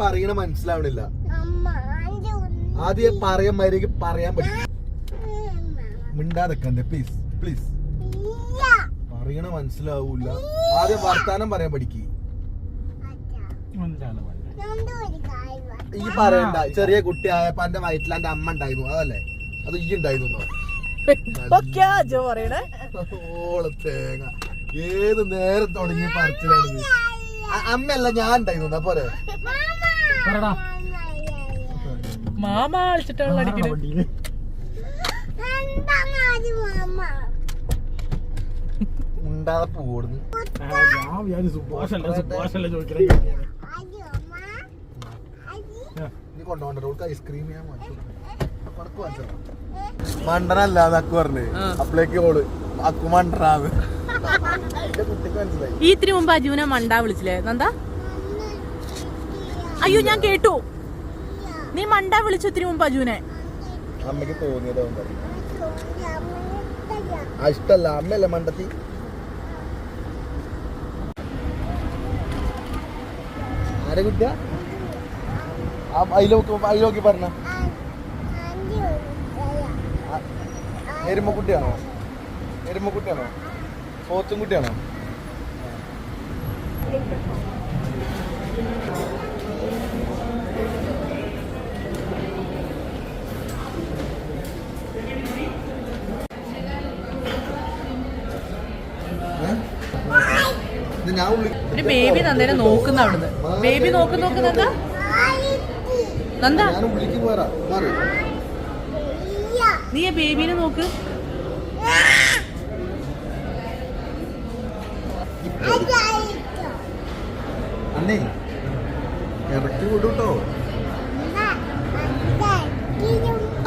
പറയണ മനസ്സിലാവണില്ല. ആദ്യം പറയാൻ മര്യാദയ്ക്ക് പറയാൻ പറ്റും. മിണ്ടാതെക്കണ്ടേ പ്ലീസ് പ്ലീസ് പറയണ മനസ്സിലാവൂല. ആദ്യം വർത്താനം പറയാൻ പഠിക്ക്. ഈ പറയണ്ട ചെറിയ കുട്ടിയായ എന്റെ വയറ്റിൽ എന്റെ അമ്മ ഉണ്ടായിരുന്നു അതല്ലേ? അത് ഈ ഉണ്ടായിരുന്നു? ഓളെ തേങ്ങ. ഏത് നേരം തുടങ്ങിയ പറച്ചിലാണ് അമ്മയല്ല ഞാൻ ഉണ്ടായിരുന്നു പോരെ? പറടാ. മാമ കളിച്ചിട്ടാണ് അടിക്കുന്നത് ഉണ്ടാതെ പോടുന്നു ഞാൻ വിചാരിച്ചു നീ കൊണ്ടുപോകണ്ട ഓൾക്ക് ഐസ്ക്രീം ഞാൻ മണ്ടനല്ല അക്കു പറഞ്ഞു. അപ്പളേക്ക് ഓൾ അക്കു മനസ്സിലായി. ഈ ഇത്തിരി മുമ്പ് അജുവിനെ മണ്ടാ വിളിച്ചില്ലേ? നന്ദ. അയ്യോ ഞാൻ കേട്ടു. നീ മണ്ടാ വിളിച്ചു ഇത്തിരി മുമ്പ് അജുനെ അമ്മയ്ക്ക് തോന്നിയതോ ആ ഇഷ്ടല്ല. അമ്മയല്ലേ മണ്ടത്തി? ആരെ കുട്ടിയ അയിലോക്കി പറഞ്ഞ. എരുമക്കുട്ടിയാണോ? എരുമക്കുട്ടിയാണോ? പോത്തും കുട്ടിയാണോ? ഒരു ബേബി നന്ദനെ നോക്കുന്ന അവിടുന്ന്. ബേബി നോക്ക് നോക്ക് നന്ദ. നന്ദ. നീ ആ ബേബീനെ നോക്ക്. അന്നേ ഇറക്കി വിടൂട്ടോ.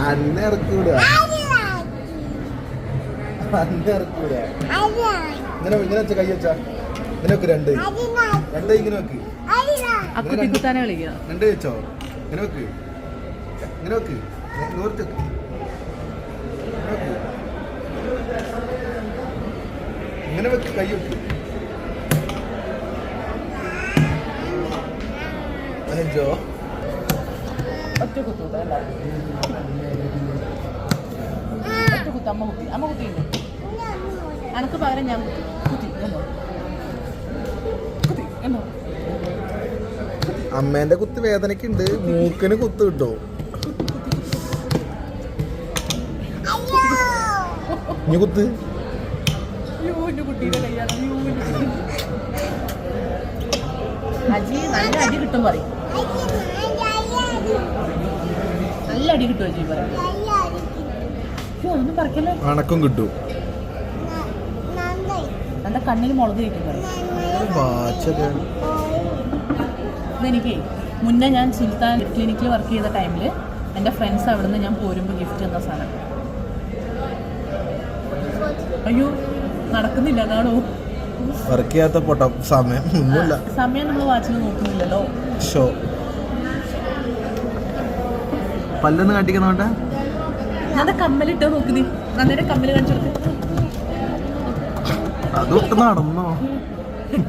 അന്നെ ഇറക്കി വിടുക. അന്നെ ഇറക്കി വിടുക. ഇങ്ങനെ ഇങ്ങനെ വെച്ച കൈ വെച്ചാ. രണ്ട്. രണ്ട് ഇങ്ങനെ വെക്ക് ആ കുത്തിക്കുത്താനെ വിളിക്കുക. രണ്ട് വെച്ചോ. ഇങ്ങനെ വെക്ക് ഇങ്ങനെ വെക്ക് നോർത്ത്. വെക്ക് ഇങ്ങനെ വെക്ക് കൈ വെക്ക്. അഞ്ചോ? ഒറ്റ കുത്തൂത്ത ഒറ്റ കുത്ത്. അമ്മ കുത്തി. അമ്മ കുത്തിയുണ്ട് അനക്ക് പകരം ഞാൻ കുത്തി. കുത്തി. കുത്തി അമ്മേന്റെ കുത്ത് വേദനക്കുണ്ട് മൂക്കിന് കുത്ത് കിട്ടോ. ഇനി കുത്ത്. അജി നല്ല അടി കിട്ടും പറയും. നല്ല അടി കിട്ടും അജി പറയും. അയ്യോ പറക്കല്ലേ? അണക്കം കിട്ടും. നല്ല കണ്ണിൽ മുളക് കിട്ടും പറയും. ഇതെനിക്ക് മുന്നേ ഞാൻ സുൽത്താൻ ക്ലിനിക്കിൽ വർക്ക് ചെയ്ത ടൈമിൽ എന്റെ ഫ്രണ്ട്സ് അവിടെ നിന്ന് ഞാൻ പോരുമ്പോൾ ഗിഫ്റ്റ് തന്ന സാധനം. അയ്യോ നടക്കുന്നില്ല കാണോ. വർക്ക് ചെയ്യാത്ത പൊട്ട സമയം ഒന്നുമില്ല. സമയം നമ്മൾ വാച്ചിൽ നോക്കുന്നില്ലല്ലോ. ഷോ. പല്ലൊന്ന് കാട്ടിക്കുന്നോണ്ട ഞാൻ കമ്മലിട്ടോ നോക്കുന്നേ. നീ നന്നേരെ കമ്മൽ കാണിച്ചു കൊടുത്തു അതൊട്ട് നടന്നോ? അക്കു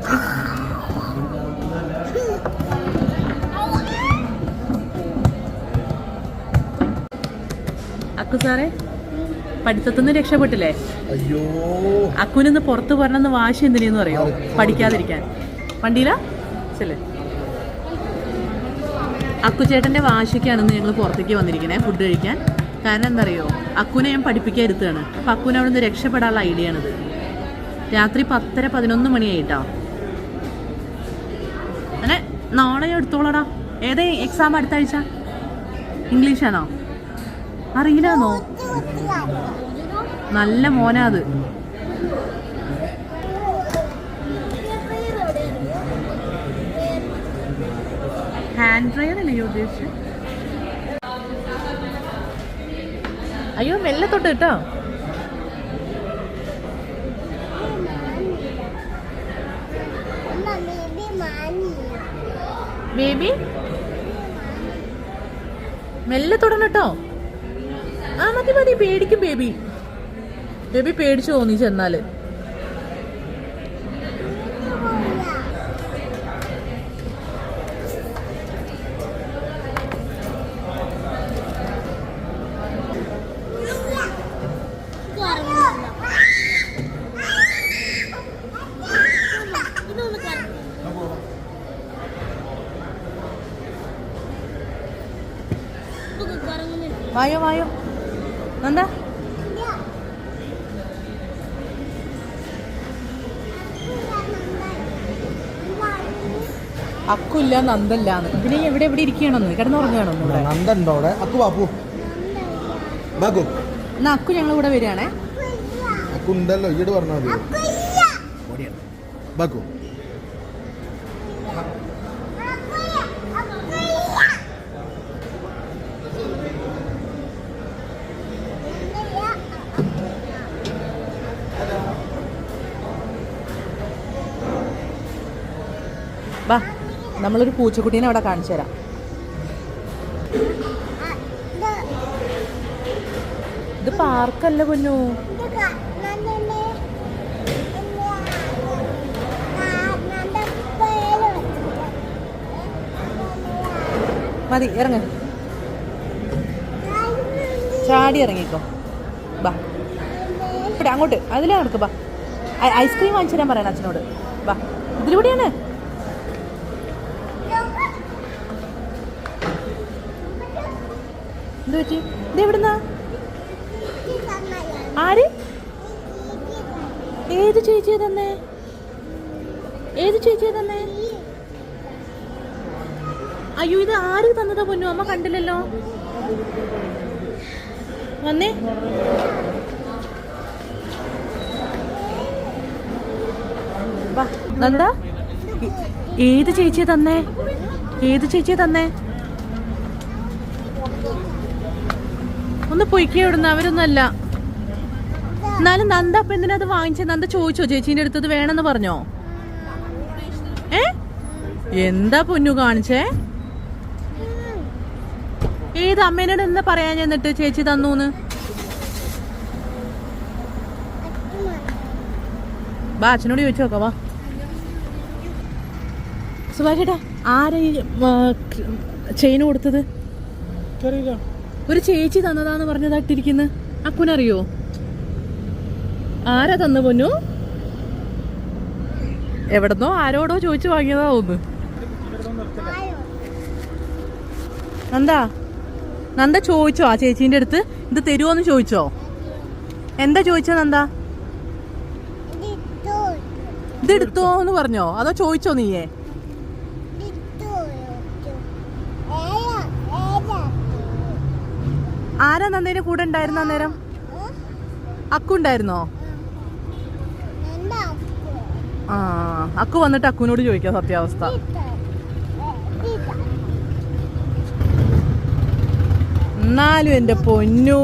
സാറേ പഠിത്തത്തുനിന്ന് രക്ഷപ്പെട്ടില്ലേ? അയ്യോ. അക്കുവിനൊന്ന് പുറത്ത് പറഞ്ഞെന്ന് വാശി എന്തിനെന്ന് അറിയോ? പഠിക്കാതിരിക്കാൻ. വണ്ടിയിലാ ചെല്ലേ. അക്കു ചേട്ടന്റെ വാശിക്കാണെന്ന് ഞങ്ങൾ പുറത്തേക്ക് വന്നിരിക്കണേ ഫുഡ് കഴിക്കാൻ. കാരണം എന്താ അറിയോ അക്കുനെ ഞാൻ പഠിപ്പിക്കാൻ ഇരുത്തുകയാണ്. അപ്പം അക്കുവിനെ അവിടെ നിന്ന് രക്ഷപ്പെടാനുള്ള ഐഡിയ ആണിത് രാത്രി പത്തര പതിനൊന്ന് മണിയായിട്ടോ. നാളെ എടുത്തോളടാ. ഏതേ എക്സാം അടുത്ത ആഴ്ച ഇംഗ്ലീഷാണോ? അറിയില്ലാന്നോ? നല്ല മോനാ അത്. ഹാൻഡ് ഡ്രയർ അല്ലേ ഉദ്ദേശിച്ചത് അയ്യോ മെല്ലെ തൊട്ട് കേട്ടോ ബേബി? മെല്ലെ തുടങ്ങട്ടോ ആ മതി മതി പേടിക്കും ബേബി. ബേബി പേടിച്ചു തോന്നി ചെന്നാൽ. അക്കുല്ല നന്ദല്ല പിന്നെ എവിടെ എവിടെ ഇരിക്കണമെന്ന് കിടന്നുറങ്ങുകയാണോ ഇവിടെ? നന്ദുണ്ടോ അവിടെ അക്കു ബാപ്പു. ബാക്കു. എന്നാ അക്കു ഞങ്ങൾ ഇവിടെ വരികയാണേ. അക്കു ഉണ്ടല്ലോ ഈട് പറഞ്ഞാൽ മതി. ബാക്കു വാ നമ്മളൊരു പൂച്ചക്കുട്ടീനെ അവിടെ കാണിച്ചു തരാം. ഇത് പാർക്കല്ല കുഞ്ഞു. മതി ഇറങ്ങ. ചാടി ഇറങ്ങിക്കോ. ബാ. ഇവിടെ അങ്ങോട്ട് അതിലേ നടക്ക് ബാ. ഐസ്ക്രീം വാങ്ങിച്ചു തരാൻ പറയണം അച്ഛനോട്. ബാ. ഇതിലൂടെയാണ്. എന്ത് പറ്റി ഇത് എവിടുന്നാ ആര്? ഏത് ചേച്ചിയെ തന്നെ? ഏത് ചേച്ചിയെ തന്നെ? അയ്യോ ഇത് ആര് തന്നതാ പൊന്നു? അമ്മ കണ്ടില്ലല്ലോ. വന്നേ. നന്ദ ഏത് ചേച്ചിയെ തന്നേ? ഏത് ചേച്ചിയെ തന്നേ? ഒന്ന് പൊയ്ക്കേ ഇവിടുന്ന് അവരൊന്നും അല്ല എന്നാലും നന്ദ അപ്പൊ എന്തിനാ അത് വാങ്ങിച്ചത് നന്ദ ചോദിച്ചോ ചേച്ചീന്റെ അടുത്തത് വേണമെന്ന് പറഞ്ഞോ? ഏ? എന്താ പൊന്നു കാണിച്ചേ? ഏത് അമ്മേനോട് എന്താ പറയാൻ ചെന്നിട്ട് ചേച്ചി തന്നൂന്ന്? ബാ അച്ഛനോട് ചോദിച്ചു നോക്കാം വാ. സുഭാഷേട്ടാ ആരാ ഈ ചെയിൻ കൊടുത്തത്? അറിയില്ല ഒരു ചേച്ചി തന്നതാന്ന് പറഞ്ഞതായിട്ടിരിക്കുന്നു അക്കുനറിയോ ആരാ തന്നു പൊന്നു? എവിടെന്നോ ആരോടോ ചോദിച്ചു വാങ്ങിയതാ ഒന്ന് നന്ദ നന്ദ ചോദിച്ചോ ആ ചേച്ചീന്റെ അടുത്ത്? ഇത് തരുമോന്ന് ചോദിച്ചോ? എന്താ ചോദിച്ചോ നന്ദ? ഇത് എടുത്തോ എന്ന് പറഞ്ഞോ? അതോ ചോദിച്ചോ നീയേ? ആരാ നന്ദേന്റെ കൂടെ ഉണ്ടായിരുന്ന അന്നേരം? അക്കു ഉണ്ടായിരുന്നോ? ആ അക്കു വന്നിട്ട് അക്കുവിനോട് ചോദിക്കാം സത്യാവസ്ഥ. എന്നാലും എന്റെ പൊന്നു.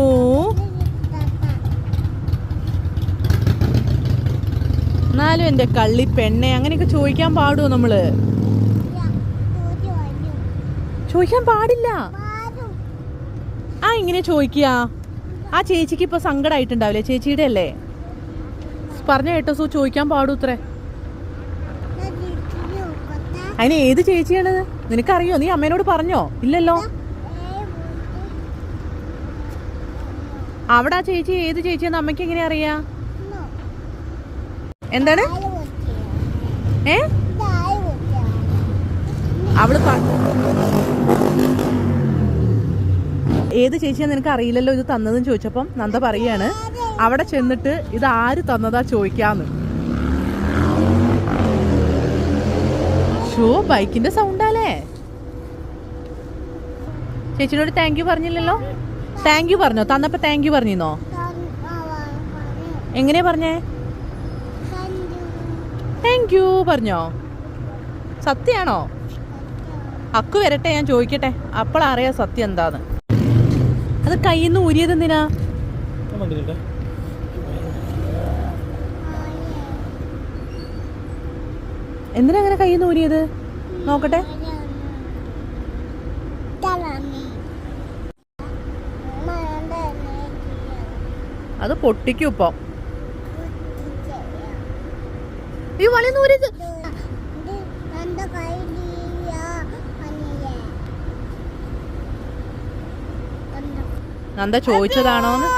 എന്നാലും എന്റെ കള്ളി പെണ്ണെ അങ്ങനെയൊക്കെ ചോദിക്കാൻ പാടുമോ നമ്മൾ? ചോദിക്കാൻ പാടില്ല. ഇങ്ങനെ ചോദിക്കുക. ആ ചേച്ചിക്ക് ഇപ്പൊ സങ്കടമായിട്ടുണ്ടാവില്ലേ ചേച്ചിയുടെ അല്ലേ? പറഞ്ഞ കേട്ടോ സു ചോദിക്കാൻ പാടൂത്രേ അതിന് ഏത് ചേച്ചിയാണ്? നിനക്കറിയോ? നീ അമ്മേനോട് പറഞ്ഞോ? ഇല്ലല്ലോ. അവിടെ ആ ചേച്ചി ഏത് ചേച്ചിയാന്ന് അമ്മയ്ക്ക് എങ്ങനെ അറിയാ? എന്താണ്? ഏ? അവൾ പ- ഏത് ചേച്ചിയാ നിനക്ക് അറിയില്ലല്ലോ ഇത് തന്നതെന്ന് ചോദിച്ചപ്പം നന്ദ പറയാണ് അവിടെ ചെന്നിട്ട് ഇത് ആര് തന്നതാ ചോദിക്കാന്ന്. ഷോ ബൈക്കിന്റെ സൗണ്ടാലേ ചേച്ചിനോട് താങ്ക് യു പറഞ്ഞില്ലല്ലോ? താങ്ക് യു പറഞ്ഞോ? തന്നപ്പോ താങ്ക് യു പറഞ്ഞിരുന്നോ എങ്ങനെയാ പറഞ്ഞേ? താങ്ക് യു പറഞ്ഞോ? സത്യാണോ? അക്കു വരട്ടെ ഞാൻ ചോദിക്കട്ടെ. അപ്പോൾ അറിയാം സത്യം എന്താന്ന്. അത് കയ്യിൽ നിന്ന് ഊരിയത് എന്തിനാ? എന്തിനാ അങ്ങനെ കയ്യിൽ നിന്ന് ഊരിയത്? നോക്കട്ടെ. അത് പൊട്ടിക്കും ഇപ്പൊ. ഈ വളി ഊരിയത്. നന്ദ ചോദിച്ചതാണോന്ന്?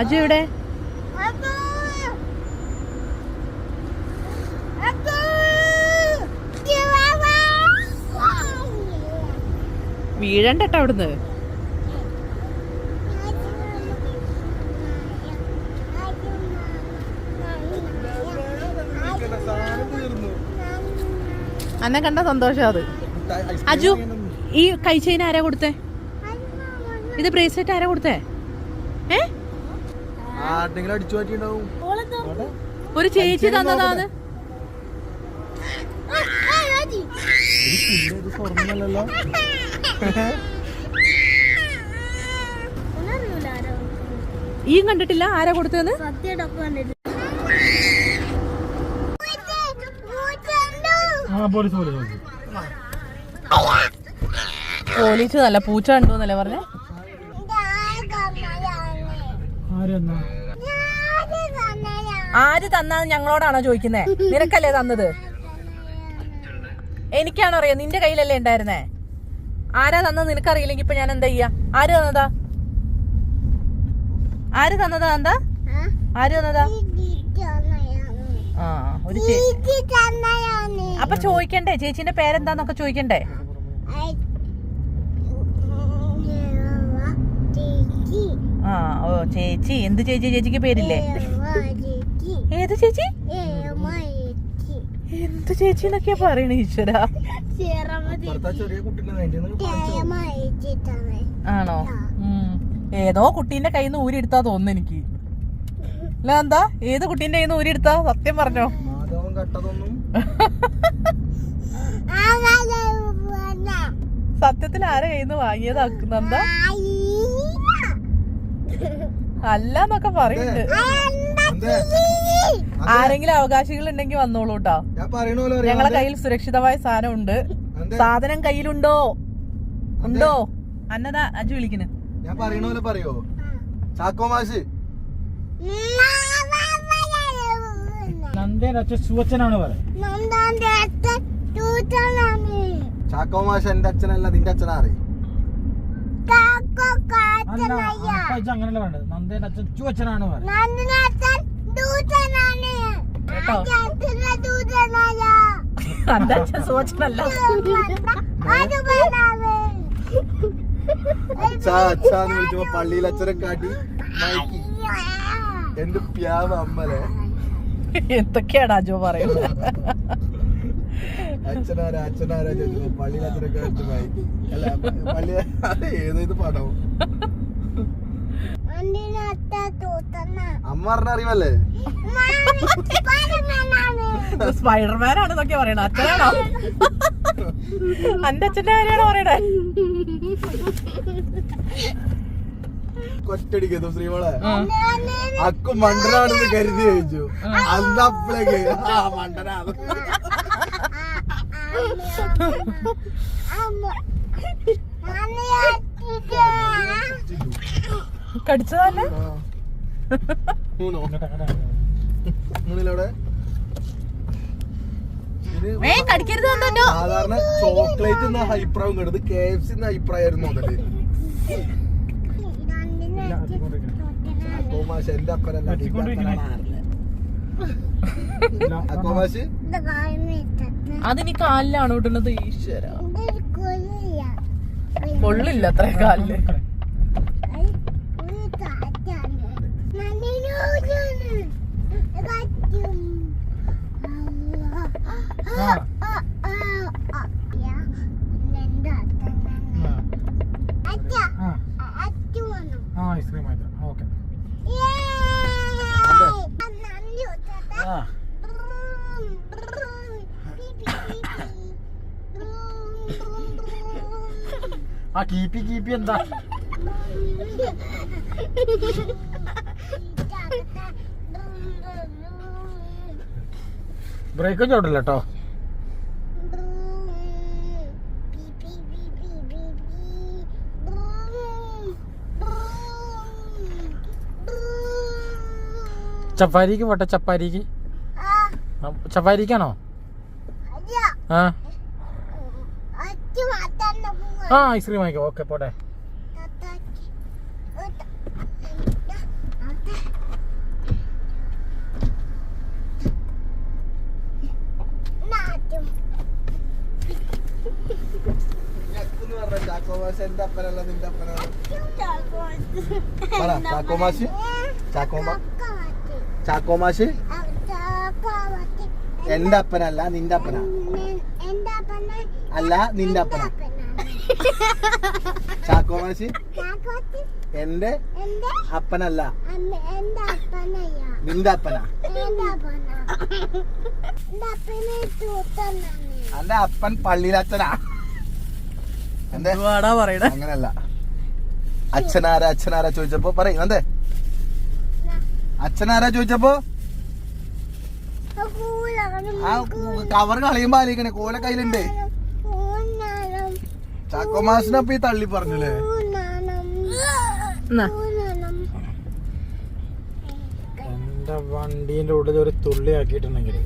അജു ഇവിടെ വീഴണ്ടട്ടോ അവിടുന്ന്. അന്നെ കണ്ട സന്തോഷം അത്. അജു ഈ കൈ ചെയിൻ ആരാ കൊടുത്തേ? ഇത് ബ്രേസ്ലെറ്റ് ആരാ കൊടുത്തേ? ഏ? ഒരു ചേച്ചി തന്നതാണ് ഈ കണ്ടിട്ടില്ല ആരാ കൊടുത്തതെന്ന്? Police police police. നല്ല പൂച്ച കണ്ടു എന്നല്ലേ പറഞ്ഞേ? ആര് തന്നാന്ന് ഞങ്ങളോടാണോ ചോദിക്കുന്നേ? നിനക്കല്ലേ തന്നത്? എനിക്കാണോ അറിയാം നിന്റെ കയ്യിലല്ലേ ഉണ്ടായിരുന്നേ? ആരാ തന്നത് നിനക്കറിയില്ലെങ്കി ഇപ്പൊ ഞാൻ എന്താ ചെയ്യാ? ആര് തന്നതാ? ആര് തന്നതാ എന്താ ആര് തന്നതാ? ആ ഒരു അപ്പൊ ചോദിക്കണ്ടേ? ചേച്ചിന്റെ പേരെന്താന്നൊക്കെ ചോദിക്കണ്ടേ? ആ ഓ ചേച്ചി. എന്ത് ചേച്ചി? ചേച്ചിക്ക് പേരില്ലേ? ഏത് ചേച്ചി? എന്ത് ചേച്ചി എന്നൊക്കെയാ പറയണ ഈശ്വര? ആണോ? ഉം. ഏതോ കുട്ടീന്റെ കയ്യിൽ നിന്ന് ഊരിയെടുത്താ തോന്നുന്നു എനിക്ക്. അല്ല എന്താ? ഏത് കുട്ടീന്റെ കയ്യിൽ നിന്ന് ഊരിയെടുത്താ? സത്യം പറഞ്ഞോ. സത്യത്തിൽ ആരെ കയ്യിൽ നിന്ന് വാങ്ങിയതാക്കുന്നെന്താ അല്ല എന്നൊക്കെ പറയുന്നുണ്ട് ആരെങ്കിലും അവകാശികൾ ഉണ്ടെങ്കിൽ വന്നോളൂ കേട്ടോ ഞങ്ങളെ കയ്യിൽ സുരക്ഷിതമായ സാധനം ഉണ്ട് സാധനം കയ്യിലുണ്ടോ? ഉണ്ടോ? അന്നതാ അജു വിളിക്കുന്നു ഞാൻ പറയണ പോലെ പറയോ? ചാക്കോ മാഷ്. ചാക്കോ മാഷ് എന്റെ അച്ഛനല്ല നിന്റെ അച്ഛനാ അറിയും അല്ല അപ്പ ഇജ്ജ് അങ്ങനല്ല വേണ്ടത് നന്ദേന്റെ അച്ഛൻ ചുവച്ചനാണ് പറയുന്നത് പള്ളിയിൽ അച്ഛനെ കാട്ടി എന്റെ പ്യാവ അമ്മലെ എന്തൊക്കെയാടാ അജോ പറയുന്നത്? അച്ഛനാരാ അച്ഛനാരാ ചോദിച്ചു പള്ളിയിൽ അച്ഛനെ കാട്ടി മയക്കി. അല്ല പള്ളി അത് ഏതേത് പടം അമ്മ പറഞ്ഞ അറിവല്ലേ സ്പൈഡർമാൻ ആണെന്നൊക്കെ പറയണ അച്ഛനാണോ അന്റെ അച്ഛന്റെ കാര്യമാണോ പറയണേ കൊറ്റടിക്കുന്നു ശ്രീമോളെ അക്കു മണ്ടനാണെന്ന് കരുതി ചോദിച്ചു അന്നപ്പളേക്ക് ആ മണ്ടനാണ് കടിച്ചതല്ലേ മൂന്നോ? മൂന്നിലവിടെ? സാധാരണ ചോക്ലേറ്റ് എന്ന അഭിപ്രായം കണ്ടത് കെ എഫ് സി എന്ന അഭിപ്രായമായിരുന്നു മുതൽ. അക്കോമാശ് എന്റെ അപ്പനല്ല അക്കോമാശ് അതിനി കാലിലാണ് ഇടുന്നത്? ഈശ്വര. കൊള്ളില്ല. അത്ര കാലിൽ ഇരിക്കണേ. ആ. ആ ആ ഐസ്ക്രീം ആയിട്ട് ഓക്കെ ആ ആ കീപ്പി കീപ്പി എന്താ ബ്രേക്കും ചോട്ടില്ല കേട്ടോ ചപ്പാരിക്ക് പോട്ടെ ചപ്പാരിക്ക് ആ, ചപ്പാരിക്കാണോ ആ. ആ ഐസ്ക്രീം വാങ്ങിക്കോ. ഓക്കെ പോട്ടെ. എന്ന് ചാക്കോമാ ചാക്കോമാഷ് എന്റെ അപ്പനല്ല നിന്റെ അപ്പനാണ് പറ ചാക്കോമാഷ്? ചാക്കോമ ചാക്കോമാഷ്? എന്റെ അപ്പനല്ല നിന്റെ അപ്പന? അല്ല നിന്റെ അപ്പന. ചാക്കോമാശി എന്റെ അപ്പനല്ല. നിന്റെ അപ്പനാ? എന്റെ അപ്പൻ പള്ളിയിലച്ഛനാ. എന്താ? പറയണ പറയണേ? അങ്ങനല്ല അച്ഛനാരാ അച്ഛനാരാ ചോദിച്ചപ്പോ പറയും എന്തേ അച്ഛനാരാ ചോദിച്ചപ്പോ? ആ കവർ കളയുമ്പോ ആലോചിക്കണേ. കോല കയ്യിലുണ്ട്. ചാക്കോമാസിനപ്പൊ ഈ തള്ളി പറഞ്ഞല്ലേ? എന്റെ വണ്ടീന്റെ ഉള്ളിൽ ഒരു തുള്ളി ആക്കിയിട്ടുണ്ടെങ്കിൽ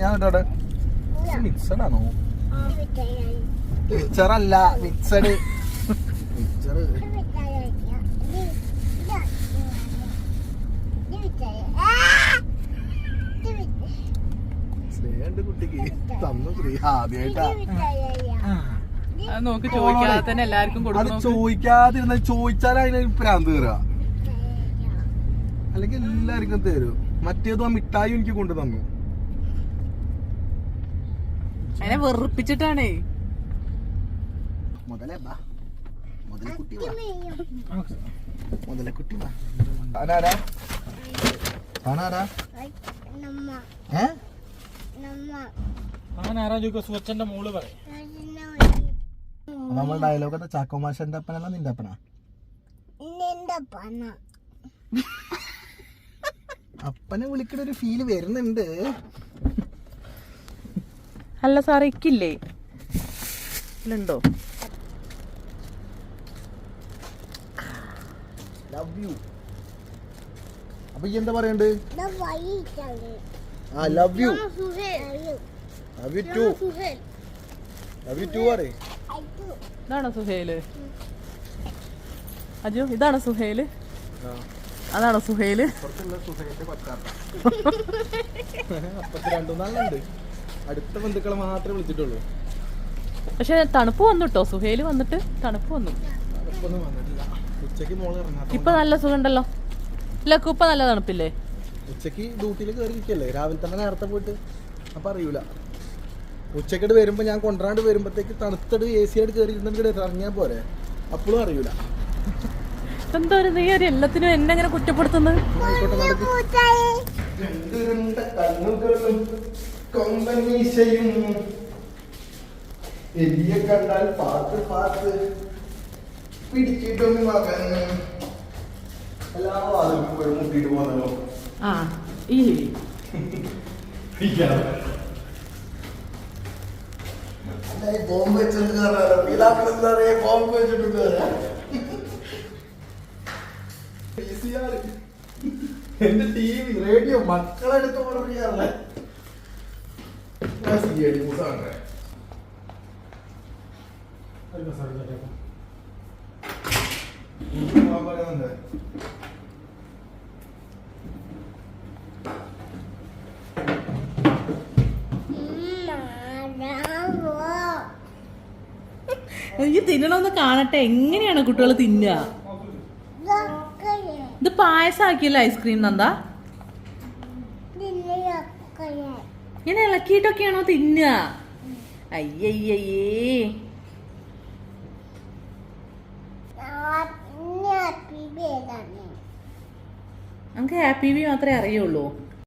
ഞാൻ ഇട്ടോട്ടെ മിക്സഡ് ആണോ? മിക്സർ അല്ല മിക്സഡ് മിക്സർ സ്നേഹണ്ട് കുട്ടിക്ക് തന്നു ശ്രീ ആദ്യമായിട്ടാ അത് നോക്ക് ചോദിക്കാതെ തന്നെ എല്ലാവർക്കും അത് കൊടുക്കണം ചോദിക്കാതിരുന്ന ചോദിച്ചാൽ അതിന് പ്രാന്ത് കയറുക അല്ലെങ്കിൽ എല്ലാവർക്കും തരും. മറ്റേതും ആ മിഠായി എനിക്ക് കൊണ്ടു തന്നു. അതിനെ വെറുപ്പിച്ചിട്ടാണേ. മുതലേ ബാ. മുതലക്കുട്ടി വാ. മുതലക്കുട്ടി വാ. താനാരാ? താനാരാ? ഏഹ് അങ്ങനെ ആരാ ചോദിക്കുക സുവച്ചന്റെ മോൾ പറയും. നമ്മൾ ഡയലോഗ് ചാക്കോമാഷന്റെ അപ്പനല്ല നിന്റെ അപ്പനാ? അപ്പനെ. വിളിക്കുന്ന ഒരു ഫീൽ വരുന്നുണ്ട്. അല്ല സാറേ ഇക്കില്ലേ? ഉണ്ടോ ലവ് യു അപ്പൊ എന്താ പറയണ്ട്? ആ love you Suhail love you too Suhail love you too പറയേ. ഇതാണോ സുഹേൽ? അജു ഇതാണോ സുഹേൽ? അതാണോ സുഹേൽ? അടുത്ത ബന്ധുക്കളെ മാത്രമേ വിളിച്ചിട്ടുള്ളൂ. പക്ഷെ തണുപ്പ് വന്നു കേട്ടോ സുഹേൽ വന്നിട്ട് തണുപ്പ് വന്നു. ഇപ്പൊ നല്ല സുഖമുണ്ടല്ലോ. ഇല്ല ഇപ്പൊ നല്ല തണുപ്പില്ലേ? ഉച്ചയ്ക്ക് ഡ്യൂട്ടിയിൽ കയറി ഇരിക്കല്ലേ? രാവിലെ തന്നെ നേരത്തെ പോയിട്ട്. അപ്പം അറിയൂല. ഉച്ചക്കട് വരുമ്പോൾ ഞാൻ കൊണ്ടുവരാണ്ട് വരുമ്പോഴത്തേക്ക് തണുത്തട് എ സി ആയിട്ട് കയറി ഇരുന്നിട്ട് ഇറങ്ങിയാൽ പോരെ. അപ്പോഴും അറിയൂല. എന്താ നീ ഒരു എല്ലാത്തിനും എന്നെ അങ്ങനെ കുറ്റപ്പെടുത്തുന്നത് എലിയെ കണ്ടാൽ പാത്ത് പാത്ത് പിടിച്ചിട്ടും മകൻ. എല്ലാ വാതിൽക്കും മുട്ടിയിട്ട് പോന്നല്ലോ. ആ ഈ. ബോംബ് വെച്ചിട്ട് കയറാറോ പീലാപ്പിൾ എന്താ പറയാ? ബോംബ് വെച്ചിട്ട് കയറാ VCR. എന്റെ ടി വി റേഡിയോ മക്കളെടുത്ത് പറയാറില്ല ഞാൻ സി ഐ ന്യൂസ് ആണ് പറയുന്നുണ്ട് ഈ തിന്നണമെന്ന് കാണട്ടെ. എങ്ങനെയാണ് കുട്ടികൾ തിന്നുക? ഇത് പായസാക്കിയല്ലോ ഐസ്ക്രീം നന്ദാ? ഇങ്ങനെ ഇളക്കിയിട്ടൊക്കെയാണോ തിന്നുക? അയ്യയ്യേ നമുക്ക് ഹാപ്പി ബി മാത്രമേ അറിയുള്ളൂ.